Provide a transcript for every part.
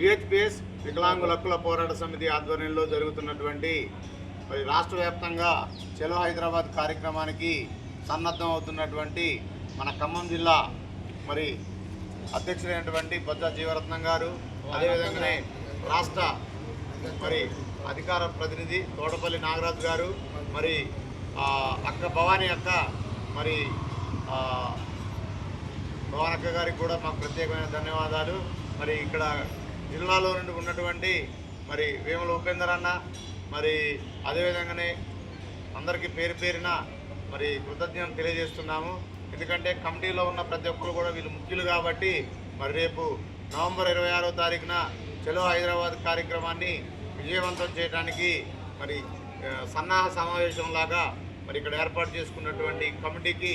VHPS వికలాంగుల హక్కుల పోరాట సమితి ఆధ్వర్యంలో జరుగుతున్నటువంటి మరి రాష్ట్ర వ్యాప్తంగా చెలో హైదరాబాద్ కార్యక్రమానికి సన్నద్ధం అవుతున్నటువంటి మన ఖమ్మం జిల్లా మరి అధ్యక్షుడైనటువంటి బొజ్జ జీవరత్నం గారు అదేవిధంగానే రాష్ట్ర మరి అధికార ప్రతినిధి తోటపల్లి నాగరాజు గారు మరి అక్క భవానీ అక్క మరి భవానక్క గారికి కూడా మాకు ప్రత్యేకమైన ధన్యవాదాలు. మరి ఇక్కడ జిల్లాలో నుండి ఉన్నటువంటి మరి వేముల ఉపేందర్ అన్న మరి అదేవిధంగానే అందరికీ పేరు పేరిన మరి కృతజ్ఞతలు తెలియజేస్తున్నాము. ఎందుకంటే కమిటీలో ఉన్న ప్రతి ఒక్కరు కూడా వీళ్ళు ముఖ్యులు కాబట్టి మరి రేపు నవంబర్ ఇరవై ఆరో తారీఖున చలో హైదరాబాద్ కార్యక్రమాన్ని విజయవంతం చేయడానికి మరి సన్నాహ సమావేశంలాగా మరి ఇక్కడ ఏర్పాటు చేసుకున్నటువంటి కమిటీకి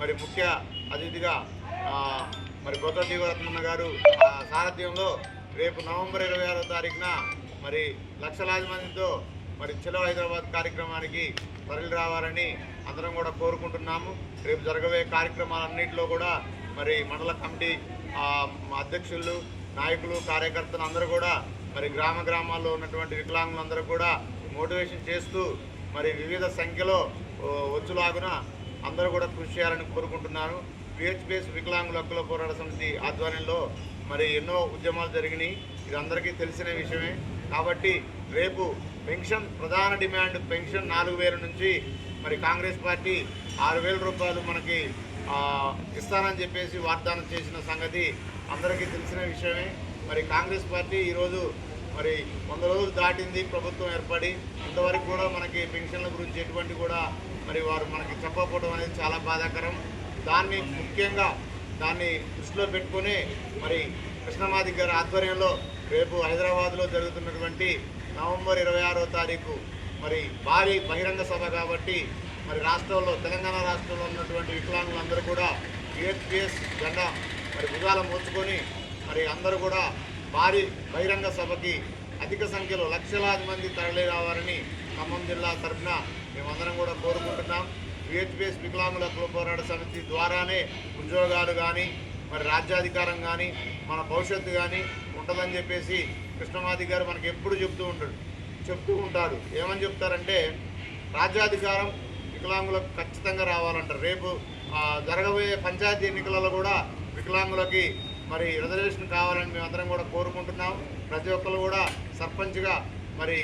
మరి ముఖ్య అతిథిగా మరి కొత్త జీవరత్నన్న గారు ఆ సారథ్యంలో రేపు నవంబర్ ఇరవై ఆరో తారీఖున మరి లక్షలాది మందితో మరి చలో హైదరాబాద్ కార్యక్రమానికి తరలి రావాలని అందరం కూడా కోరుకుంటున్నాము. రేపు జరగబోయే కార్యక్రమాలన్నింటిలో కూడా మరి మండల కమిటీ అధ్యక్షులు నాయకులు కార్యకర్తలు అందరూ కూడా మరి గ్రామ గ్రామాల్లో ఉన్నటువంటి వికలాంగులందరూ కూడా మోటివేషన్ చేస్తూ మరి వివిధ సంఖ్యలో వచ్చులాగున అందరూ కూడా కృషి చేయాలని కోరుకుంటున్నాను. పిహెచ్పిఎస్ వికలాంగుల హక్కుల పోరాట సమితి ఆధ్వర్యంలో మరి ఎన్నో ఉద్యమాలు జరిగినాయి. ఇది అందరికీ తెలిసిన విషయమే. కాబట్టి రేపు పెన్షన్ ప్రధాన డిమాండ్ పెన్షన్ నాలుగు వేల నుంచి మరి కాంగ్రెస్ పార్టీ ఆరు వేల రూపాయలు మనకి ఇస్తానని చెప్పేసి వాగ్దానం చేసిన సంగతి అందరికీ తెలిసిన విషయమే. మరి కాంగ్రెస్ పార్టీ ఈరోజు మరి వంద రోజులు దాటింది ప్రభుత్వం ఏర్పడి. ఇంతవరకు కూడా మనకి పెన్షన్ల గురించి ఎటువంటి కూడా మరి వారు మనకి చెప్పకపోవడం అనేది చాలా బాధాకరం. దాన్ని ముఖ్యంగా దాన్ని దృష్టిలో పెట్టుకొని మరి కృష్ణమాది గారి ఆధ్వర్యంలో రేపు హైదరాబాద్లో జరుగుతున్నటువంటి నవంబర్ ఇరవై ఆరో తారీఖు మరి భారీ బహిరంగ సభ కాబట్టి మరి రాష్ట్రంలో తెలంగాణ రాష్ట్రంలో ఉన్నటువంటి వికలాంగులందరూ కూడా యుఎస్పిఎస్ జెండా మరి భుజాల మోచుకొని మరి అందరూ కూడా భారీ బహిరంగ సభకి అధిక సంఖ్యలో లక్షలాది మంది తరలి రావాలని ఖమ్మం జిల్లా తరఫున మేమందరం కూడా కోరుకుంటున్నాం. విహెచ్పిఎస్ వికలాంగుల పోరాట సమితి ద్వారానే ఉద్యోగాలు కానీ మరి రాజ్యాధికారం కానీ మన భవిష్యత్తు కానీ ఉంటుందని చెప్పేసి కృష్ణమాది గారు మనకి ఎప్పుడు చెప్తూ ఉంటాడు. చెప్తూ ఉంటారు ఏమని చెప్తారంటే రాజ్యాధికారం వికలాంగులకు ఖచ్చితంగా రావాలంటారు రేపు జరగబోయే పంచాయతీ ఎన్నికలలో కూడా వికలాంగులకి మరి రిజర్వేషన్ కావాలని మేమందరం కూడా కోరుకుంటున్నాం. ప్రతి ఒక్కరు కూడా సర్పంచ్గా మరి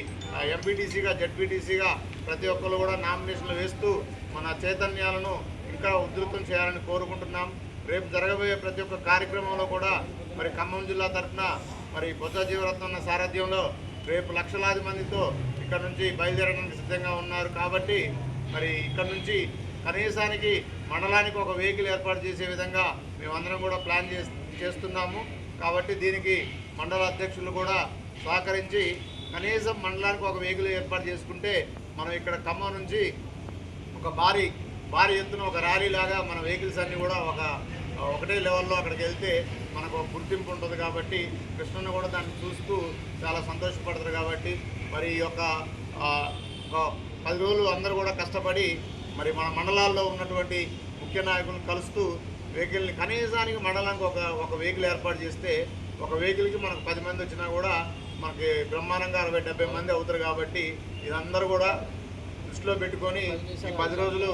ఎంపీటీసీగా జడ్పీటీసీగా ప్రతి ఒక్కరు కూడా నామినేషన్లు వేస్తూ మన చైతన్యాలను ఇంకా ఉధృతం చేయాలని కోరుకుంటున్నాం. రేపు జరగబోయే ప్రతి ఒక్క కార్యక్రమంలో కూడా మరి ఖమ్మం జిల్లా తరఫున మరి బొత్స జీవరత్న సారథ్యంలో రేపు లక్షలాది మందితో ఇక్కడ నుంచి బయలుదేరడానికి సిద్ధంగా ఉన్నారు. కాబట్టి మరి ఇక్కడ నుంచి కనీసానికి మండలానికి ఒక వెహికల్ ఏర్పాటు చేసే విధంగా మేమందరం కూడా ప్లాన్ చేస్తున్నాము. కాబట్టి దీనికి మండల అధ్యక్షులు కూడా సహకరించి కనీసం మండలానికి ఒక వెహికల్ ఏర్పాటు చేసుకుంటే మనం ఇక్కడ ఖమ్మం నుంచి ఒక భారీ భారీ ఎత్తున ఒక ర్యాలీలాగా మన వెహికల్స్ అన్నీ కూడా ఒక ఒకటే లెవెల్లో అక్కడికి వెళ్తే మనకు ఒక గుర్తింపు ఉంటుంది కాబట్టి కృష్ణుని కూడా దాన్ని చూస్తూ చాలా సంతోషపడతారు కాబట్టి మరి ఈ యొక్క పది రోజులు అందరూ కూడా కష్టపడి మరి మన మండలాల్లో ఉన్నటువంటి ముఖ్య నాయకులను కలుస్తూ వెహికల్ని కనీసానికి మండలానికి ఒక ఒక వెహికల్ ఏర్పాటు చేస్తే ఒక వెహికల్కి మనకు పది మంది వచ్చినా కూడా మనకి బ్రహ్మాండంగా అరవై డెబ్బై మంది అవుతారు కాబట్టి ఇదందరూ కూడా దృష్టిలో పెట్టుకొని ఈ పది రోజులు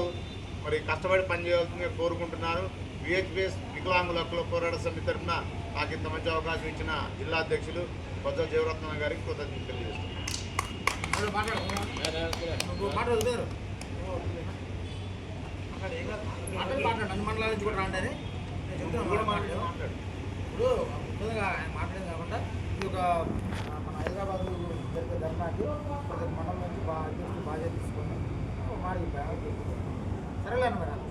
మరి కష్టపడి పనిచేయాల్సిందిగా కోరుకుంటున్నారు. విహెచ్పిఎస్ వికలాంగుల హక్కుల పోరాట సమితి తరఫున నాకు ఇంత మంచి అవకాశం ఇచ్చిన జిల్లా అధ్యక్షులు కొత్త జీవరత్న గారికి కృతజ్ఞతలు తెలియజేస్తున్నాను. ఇప్పుడు ఆయన మాట్లాడేది కాకుండా ఇది ఒక జరిగే ధర్నాకి ప్రతి మండలం నుంచి బాగా అధ్యక్షులు బాధ్యత తీసుకొని ఒక మాట చెప్పాను సరేలేను మేడం